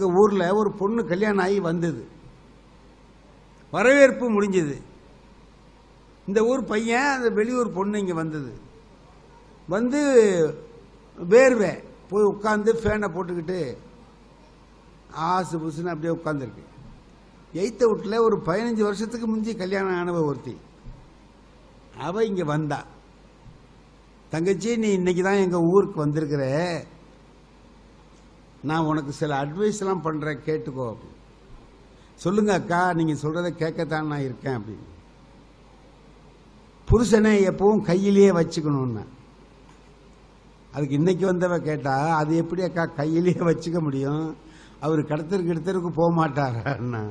எங்கள் ஊரில் ஒரு பொண்ணு கல்யாணம் ஆகி வந்தது. வரவேற்பு முடிஞ்சது. இந்த ஊர் பையன் அந்த வெளியூர் பொண்ணு இங்கே வந்தது. வந்து வேர்வை போய் உட்காந்து ஃபேனை போட்டுக்கிட்டு ஆசு புசுன்னு அப்படியே உட்காந்துருக்கு எய்த்த வீட்டில் ஒரு பதினஞ்சு வருஷத்துக்கு முந்தி கல்யாணம் ஆனவ ஒருத்தி. அவ இங்கே வந்தா. தங்கச்சி நீ இன்னைக்கு தான் எங்கள் ஊருக்கு வந்திருக்கிற. நான் உனக்கு சில அட்வைஸ்லாம் பண்ணுறேன் கேட்டுக்கோ அப்படின்னு சொல்லுங்க அக்கா நீங்கள் சொல்கிறத கேட்கத்தான் நான் இருக்கேன் அப்படின்னு புருஷனை எப்பவும் கையிலேயே வச்சுக்கணும்னா. அதுக்கு இன்னைக்கு வந்தவ கேட்டா அது எப்படி அக்கா கையிலேயே வச்சுக்க முடியும்? அவர் கடத்தருக்கு இடத்தருக்கு போக மாட்டாரா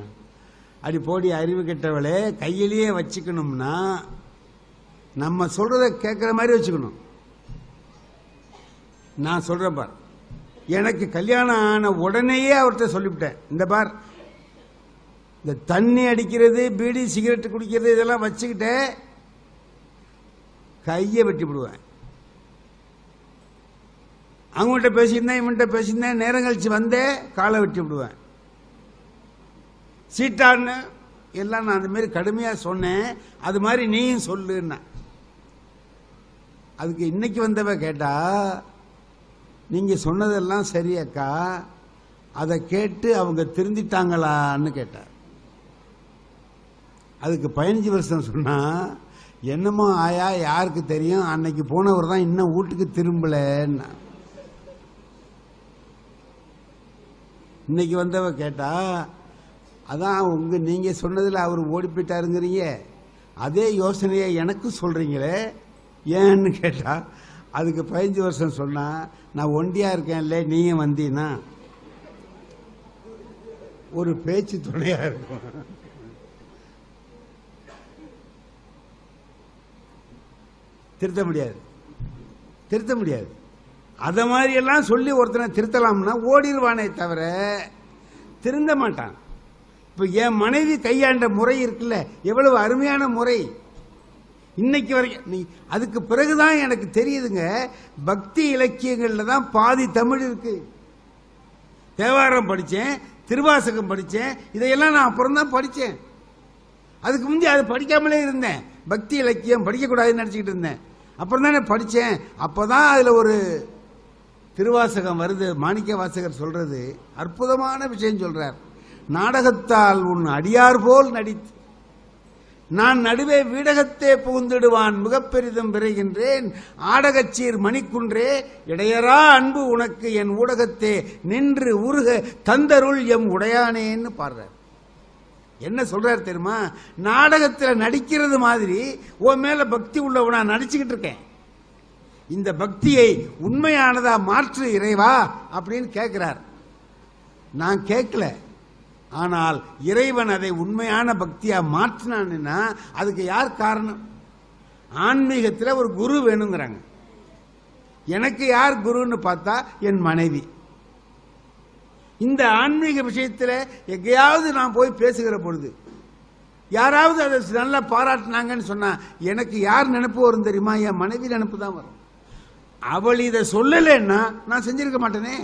அடி போடி அறிவு கெட்டவளே கையிலேயே வச்சுக்கணும்னா நம்ம சொல்றத கேட்குற மாதிரி வச்சுக்கணும். நான் சொல்றேன் பார். எனக்கு கல்யாணம் ஆன உடனேயே அவர்கிட்ட சொல்லிவிட்டேன். இந்த பார் இந்த தண்ணி அடிக்கிறது பீடி சிகரெட் குடிக்கிறது இதெல்லாம் வச்சுக்கிட்டு கையை வெட்டி விடுவேன். அவங்கள்ட்ட பேசியிருந்தேன் இவன்கிட்ட பேசியிருந்தேன் நேரம் கழிச்சு வந்தே காலை வெட்டி விடுவேன். சீட்டான்னு எல்லாம் நான் அந்த மாதிரி கடுமையாக சொன்னேன். அது மாதிரி நீயும் சொல்லுன்னா. அதுக்கு இன்னைக்கு வந்தவ கேட்டா நீங்க சொன்னதெல்லாம் சரியக்கா அதை கேட்டு அவங்க திருந்திட்டாங்களான்னு கேட்டார். அதுக்கு பதினஞ்சு வருஷம் சொன்னா என்னமோ ஆயா யாருக்கு தெரியும்? அன்னைக்கு போனவர் தான் இன்னும் வீட்டுக்கு திரும்பலன்னா. இன்னைக்கு வந்தவ கேட்டா அதான் உங்க நீங்க சொன்னதில் அவர் ஓடி போயிட்டாருங்கிறீங்க அதே யோசனையை எனக்கு சொல்றீங்களே ஏன்னு கேட்டா அதுக்கு பதினஞ்சு வருஷம் சொன்னா நான் ஒண்டியா இருக்கேன்ல நீங்க வந்தீங்கன்னா ஒரு பேச்சு துணையா இருக்கும். திருத்த முடியாது. திருத்த முடியாது. அத மாதிரி எல்லாம் சொல்லி ஒருத்தனை திருத்தலாம்னா ஓடிடுவானே தவிர திருந்த மாட்டான். இப்ப என் மனைவி கையாண்ட முறை இருக்குல்ல எவ்வளவு அருமையான முறை. இன்னைக்கு வரைக்கும் நீ அதுக்கு பிறகுதான் எனக்கு தெரியுதுங்க பக்தி இலக்கியங்கள்ல தான் பாதி தமிழ் இருக்கு. தேவாரம் படித்தேன் திருவாசகம் படித்தேன் இதையெல்லாம் நான் அப்புறம் தான் படித்தேன் அதுக்கு முந்தி அது படிக்காமலே இருந்தேன். பக்தி இலக்கியம் படிக்கக்கூடாதுன்னு நினச்சிக்கிட்டு இருந்தேன். அப்புறம் தானே படித்தேன் அப்போ தான் அதில் ஒரு திருவாசகம் வருது மாணிக்க வாசகர் சொல்றது அற்புதமான விஷயம் சொல்றார். நாடகத்தால் உன் அடியார் போல் நடித்து நான் நடுவே வீடகத்தே புகுந்திடுவான் மிகப்பெரிதும் விரைகின்றேன். ஆடகச்சீர் மணிக்குன்றே இடையரா அன்பு உனக்கு என் ஊடகத்தே நின்று உருக தந்தருள் எம் உடையானேன்னு பாடுறார். என்ன சொல்றாரு தெரியுமா? நாடகத்தில் நடிக்கிறது மாதிரி உன் மேல பக்தி உள்ளவனா நடிச்சுக்கிட்டு இருக்கேன். இந்த பக்தியை உண்மையானதா மாற்று இறைவா அப்படின்னு கேட்கிறார் நான் கேட்கல ஆனால் இறைவன் அதை உண்மையான பக்தியா மாற்றினான்னா அதுக்கு யார் காரணம்? ஆன்மீகத்தில் ஒரு குரு வேணுங்கிறாங்க. எனக்கு யார் குருன்னு பார்த்தா என் மனைவி. இந்த ஆன்மீக விஷயத்தில் எங்கேயாவது நான் போய் பேசுகிற பொழுது யாராவது அதை நல்லா பாராட்டினாங்கன்னு சொன்னா எனக்கு யார் நினைப்பு வரும் தெரியுமா? என் மனைவி நினைப்பு தான் வரும். அவள் இதை சொல்லலைன்னா நான் செஞ்சிருக்க மாட்டேனே.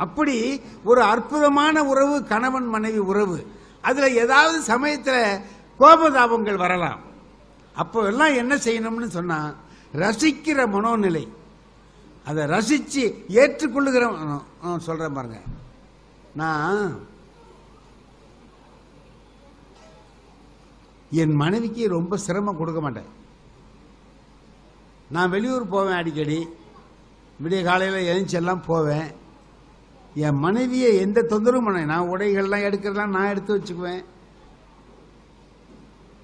அப்படி ஒரு அற்புதமான உறவு கணவன் மனைவி உறவு. அதுல ஏதாவது சமயத்துல கோபதாபங்கள் வரலாம். அப்போ எல்லாம் என்ன செய்யணும்னு சொன்னா ரசிக்கிற மனோநிலை. அதை ரசிச்சு ஏற்றுக்கொள்ளுகிற மனோ- சொல்றேன் பாருங்க. நான் என் மனைவிக்கு ரொம்ப சிரமம் கொடுக்க மாட்டேன். நான் வெளியூர் போவேன் அடிக்கடி. விடிய காலையில் எழுந்தெல்லாம் போவேன். என் மனைவியை எந்த தொந்தரவும் பண்ண நான் உடைகள்லாம் எடுக்கிறதெல்லாம் நான் எடுத்து வச்சுக்குவேன்.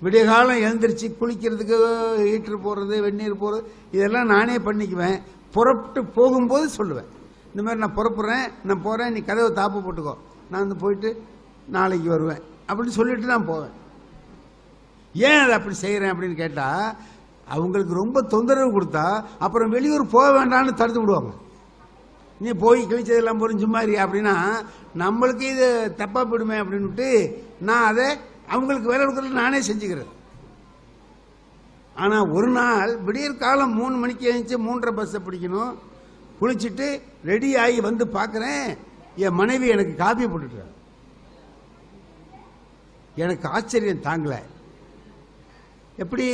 விடிய காலம் எழுந்திரிச்சு குளிக்கிறதுக்கு ஹீட்டர் போடுறது வெந்நீர் போடுறது இதெல்லாம் நானே பண்ணிக்குவேன். புறப்பட்டு போகும்போது சொல்லுவேன். இந்த மாதிரி நான் புறப்புறேன் நான் போகிறேன் நீ கதவை தாப்பு போட்டுக்கோ. நான் வந்து போயிட்டு நாளைக்கு வருவேன். அப்படின்னு சொல்லிட்டு நான் போவேன். ஏன் அதை அப்படி செய்கிறேன் அப்படின்னு கேட்டால் அவங்களுக்கு ரொம்ப தொந்தரவு கொடுத்தா அப்புறம் வெளியூர் போக வேண்டாம்னு தடுத்து விடுவாங்க. நீ போய் கிழிச்சதெல்லாம் போகிறோம் சும்மா அப்படின்னா நம்மளுக்கு இது தப்பா போயிடுமே அப்படின்ட்டு நான் அதை அவங்களுக்கு வேலை கொடுக்கறது நானே செஞ்சுக்கிறேன் ஆனால் ஒரு நாள் விடியற் காலம் மூணு மணிக்கு எழுந்துச்சு மூன்றரை பஸ்ஸை பிடிக்கணும். குளிச்சுட்டு ரெடி ஆகி வந்து பார்க்குறேன் என் மனைவி எனக்கு காப்பி போட்டுட்டு. எனக்கு ஆச்சரியம் தாங்கல. எப்படி?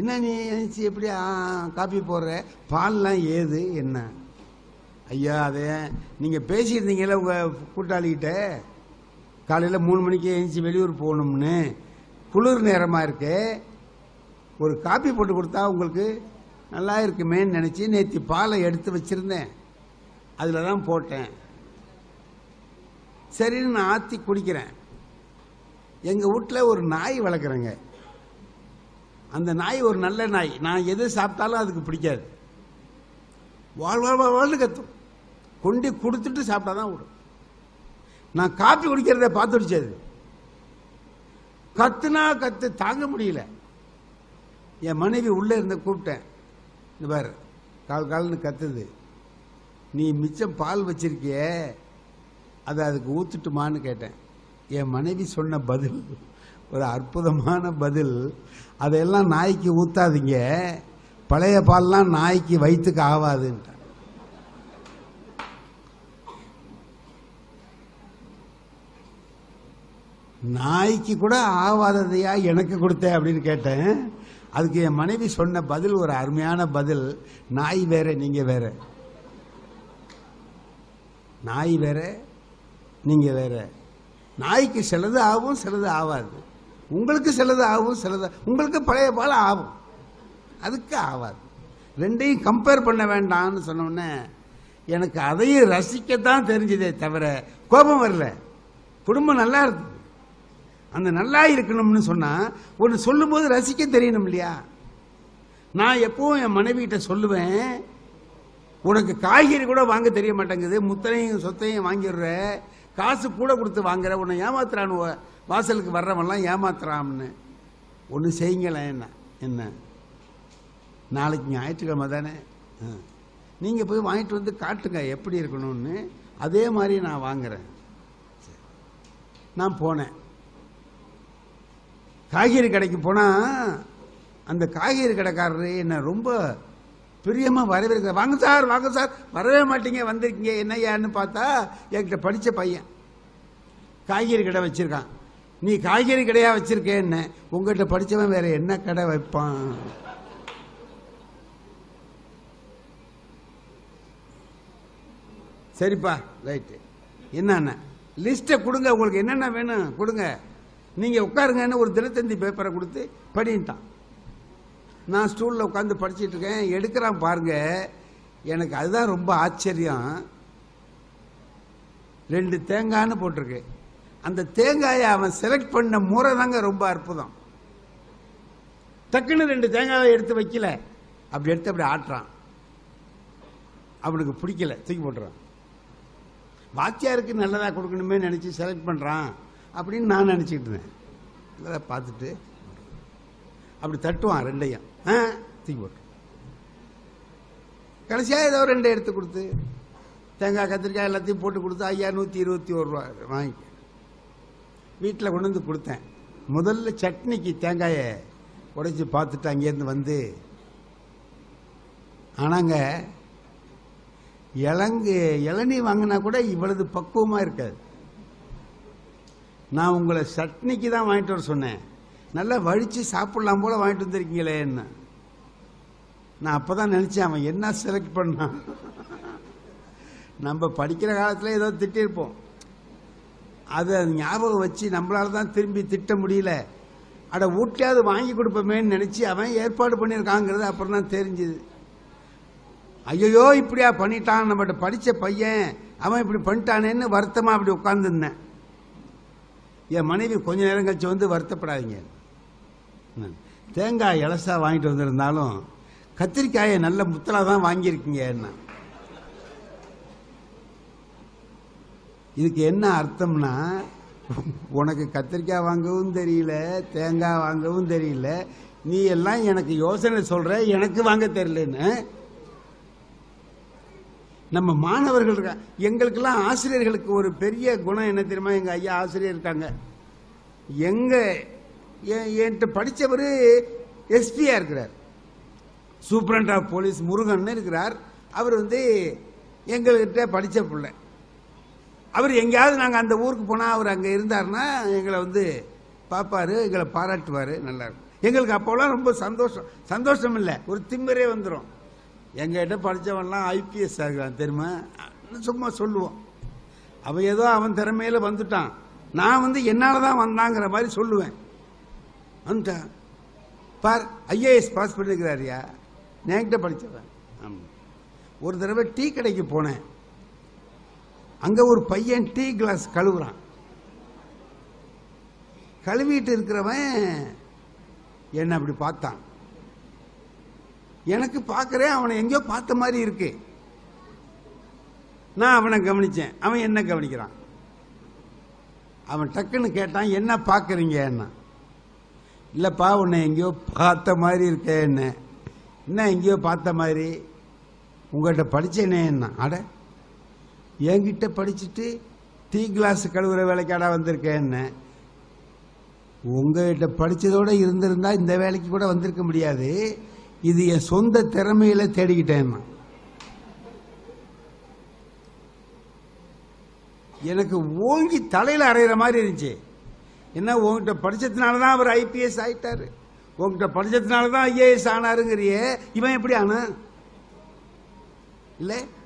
என்ன நீ நினைச்சு எப்படி காப்பி போடுற? பால்லாம் ஏது? என்ன? ஐயா அதை நீங்கள் பேசியிருந்தீங்கல்ல உங்கள் கூட்டாளிகிட்ட? காலையில் மூணு மணிக்கு எழுந்துச்சி வெளியூர் போகணும்னு. குளிர் நேரமாக இருக்கு. ஒரு காப்பி போட்டு கொடுத்தா உங்களுக்கு நல்லா இருக்குமேன்னு நினச்சி நேற்று பாலை எடுத்து வச்சுருந்தேன். அதில் தான் போட்டேன். சரின்னு நான் ஆற்றி குடிக்கிறேன். எங்கள் வீட்டில் ஒரு நாய் வளர்க்குறேங்க. அந்த நாய் ஒரு நல்ல நாய். நான் எது சாப்பிட்டாலும் அதுக்கு பிடிக்காது. வாழ் வாழ் வாழ்னு கத்தும். கொண்டு கொடுத்துட்டு சாப்பிட்டா தான் விடும் நான் காப்பி குடிக்கிறத பார்த்துடுச்சு அது கத்துனா கத்து தாங்க முடியல. என் மனைவி உள்ளே இருந்த கூப்பிட்டேன். இந்த பாரு கால் கால்னு கத்துது. நீ மிச்சம் பால் வச்சிருக்கிய அதை அதுக்கு ஊத்துட்டுமான்னு கேட்டேன். என் மனைவி சொன்ன பதில். ஒரு அற்புதமான பதில். அதையெல்லாம் நாய்க்கு ஊத்தாதீங்க. பழைய பால்லாம் நாய்க்கு வயிற்றுக்கு ஆகாதுன்ட்டான். நாய்க்கு கூட ஆவாததையா எனக்கு கொடுத்த அப்படின்னு கேட்டேன். அதுக்கு என் மனைவி சொன்ன பதில் ஒரு அருமையான பதில். நாய் வேற நீங்க வேற. நாய் வேற நீங்க வேற. நாய்க்கு சிலது ஆகும் சிலது ஆகாது. உங்களுக்கு சிலது ஆகும் சிலது உங்களுக்கு பழைய பால் ஆகும். அதுக்கு ஆகாது ரெண்டையும் கம்பேர் பண்ண வேண்டாம்னு சொன்னோடனே எனக்கு அதையும் ரசிக்கத்தான் தெரிஞ்சதே தவிர கோபம் வரல. குடும்பம் நல்லா இருக்குது அந்த நல்லா இருக்கணும்னு சொன்னால் ஒன்று சொல்லும்போது ரசிக்க தெரியணும் இல்லையா? நான் எப்பவும் என் மனைவிகிட்ட சொல்லுவேன் உனக்கு காய்கறி கூட வாங்க தெரிய மாட்டேங்குது முத்தனையும் சொத்தையும் வாங்கிடுற காசு கூட கொடுத்து வாங்குற உன்னை ஏமாத்துறான் வாசலுக்கு வர்றவன்லாம் ஏமாத்துறான்னு ஒன்று செய்யுங்களேன் என்ன? என்ன? நாளைக்கு ஞாயிற்றுக்கிழமை தானே? நீங்கள் போய் வாங்கிட்டு வந்து காட்டுங்க எப்படி இருக்கணும்னு. அதே மாதிரி நான் வாங்குறேன். நான் போனேன். காய்கறி கடைக்கு போனால் அந்த காய்கறி கடைக்காரரு என்னை ரொம்ப பிரியமாக வரவேற்க வாங்க சார் வாங்க சார். வரவே மாட்டீங்க வந்திருக்கீங்க. என்னையான்னு பார்த்தா என்கிட்ட படித்த பையன். காய்கறி கடை வச்சிருக்கான். நீ காய்கறி கடையா வச்சிருக்கேன்னு உங்ககிட்ட படித்தவன் வேற என்ன கடை வைப்பான்? சரிப்பா ரைட்டு. என்னென்ன? லிஸ்ட்டை கொடுங்க உங்களுக்கு என்னென்ன வேணும் கொடுங்க. நீங்கள் உட்காருங்கன்னு ஒரு தினத்தந்தி பேப்பரை கொடுத்து படின்ட்டான். நான் ஸ்டூலில் உட்காந்து படிச்சிட்டு இருக்கேன் எடுக்கிறான் பாருங்க. எனக்கு அதுதான் ரொம்ப ஆச்சரியம். ரெண்டு தேங்காய்னு போட்டிருக்கு. அந்த தேங்காயை அவன் செலக்ட் பண்ண முறை தாங்க ரொம்ப அற்புதம். டக்குன்னு ரெண்டு தேங்காயை எடுத்து வைக்கல. அப்படி எடுத்து அப்படி ஆட்டுறான். அவனுக்கு பிடிக்கல. தூக்கி போட்டுறான். வாத்தியாருக்கு நல்லதாக கொடுக்கணுமே நினச்சி செலக்ட் பண்ணுறான் அப்படின்னு நான் நினச்சிக்கிட்டு இருந்தேன். பார்த்துட்டு. அப்படி தட்டுவான் ரெண்டையும். தூக்கி போட்டு கடைசியாக ஏதோ ரெண்டு எடுத்து கொடுத்து. தேங்காய் கத்திரிக்காய் எல்லாத்தையும் போட்டு கொடுத்து ஐயா நூற்றி இருபத்தி ஒரு ரூபா வாங்கிக்க. வீட்டில் கொண்டு வந்து கொடுத்தேன். முதல்ல சட்னிக்கு தேங்காயை உடைச்சி பார்த்துட்டு அங்கேருந்து வந்து ஆனாங்க இளங்கு இளநீ வாங்கினா கூட இவ்வளவு பக்குவமாக இருக்காது. நான் உங்களை சட்னிக்கு தான் வாங்கிட்டு வர சொன்னேன். நல்லா வழித்து சாப்பிடலாம் போல வாங்கிட்டு வந்திருக்கீங்களே என்ன? நான் அப்போ தான் நினச்சேன் அவன் என்ன செலக்ட் பண்ணான் நம்ம படிக்கிற காலத்தில் ஏதோ திட்டிருப்போம். அதை ஞாபகம் வச்சு நம்மளால தான் திரும்பி திட்ட முடியல. அட வீட்லையாவது வாங்கி கொடுப்போமேன்னு நினச்சி அவன் ஏற்பாடு பண்ணியிருக்காங்கிறது அப்புறம் தான் தெரிஞ்சுது. ஐயோ இப்படியா பண்ணிட்டான். நம்மகிட்ட படித்த பையன் அவன் இப்படி பண்ணிட்டானேன்னு வருத்தமாக அப்படி உட்காந்துருந்தேன் என் மனைவி கொஞ்ச நேரம் கழிச்சு வந்து வருத்தப்படாதீங்க. தேங்காய் இலசா வாங்கிட்டு வந்திருந்தாலும் கத்திரிக்காயை நல்ல முத்தலா தான் வாங்கியிருக்கீங்க என்ன? இதுக்கு என்ன அர்த்தம்னா உனக்கு கத்திரிக்காய் வாங்கவும் தெரியல தேங்காய் வாங்கவும் தெரியல நீ எல்லாம் எனக்கு யோசனை சொல்ற எனக்கு வாங்க தெரியலன்னு. நம்ம மாணவர்கள் இருக்கா எங்களுக்கெல்லாம் ஆசிரியர்களுக்கு ஒரு பெரிய குணம் என்ன தெரியுமா? எங்க ஐயா ஆசிரியர் இருக்காங்க. எங்க என்கிட்ட படித்தவர் எஸ்பியாக இருக்கிறார். சூப்பரண்ட் ஆஃப் போலீஸ் முருகன் இருக்கிறார். அவர் வந்து எங்கள்கிட்ட படித்த பிள்ளை. அவர் எங்கேயாவது நாங்கள் அந்த ஊருக்கு போனால் அவர் அங்கே இருந்தாருன்னா எங்களை வந்து பார்ப்பாரு எங்களை பாராட்டுவார் நல்லா இருக்கும். எங்களுக்கு அப்போலாம் ரொம்ப சந்தோஷம். சந்தோஷம் இல்லை ஒரு திமிரே வந்துடும் எங்ககிட்ட படித்தவன்லாம் ஐபிஎஸ் இருக்கலாம் தெரியுமா? சும்மா சொல்லுவோம். அவன் ஏதோ அவன் திறமையில் வந்துட்டான். நான் வந்து என்னால் தான் வந்தாங்கிற மாதிரி சொல்லுவேன். வந்துட்டான் பார் ஐஏஎஸ் பாஸ் பண்ணிருக்கிறாரியா? என்கிட்ட படித்தவன் ஒரு தடவை டீ கடைக்கு போனேன். அங்க ஒரு பையன் டீ கிளாஸ் கழுவுறான். கழுவிட்டு இருக்கிறவன் என்ன அப்படி பார்த்தான். எனக்கு பார்க்கறேன் அவனை எங்கேயோ பார்த்த மாதிரி இருக்கு. நான் அவனை கவனிச்சேன். அவன் என்ன கவனிக்கிறான்? அவன் டக்குன்னு கேட்டான் என்ன பார்க்கறீங்க? என்ன? இல்லைப்பா உன்னை எங்கேயோ பார்த்த மாதிரி இருக்க என்ன? என்ன எங்கேயோ பார்த்த மாதிரி? உங்கள்கிட்ட படித்தேனே என்ன அட என்கிட்ட படிச்சுட்டு டீ கிளாஸ் கழுவுற வேலைக்காடா வந்திருக்கேன் என்ன? உங்கள்கிட்ட படிச்சதோட இருந்திருந்தா இந்த வேலைக்கு கூட வந்திருக்க முடியாது. இது என் சொந்த திறமையில தேடிக்கிட்டேன் நான். எனக்கு ஓங்கி தலையில் அறையிற மாதிரி இருந்துச்சு. என்ன உங்ககிட்ட படிச்சதுனால தான் அவர் ஐபிஎஸ் ஆயிட்டாரு. உங்ககிட்ட படிச்சதுனால தான் ஐஏஎஸ் ஆனாருங்கிறிய. இவன் எப்படி ஆனா? இல்லை?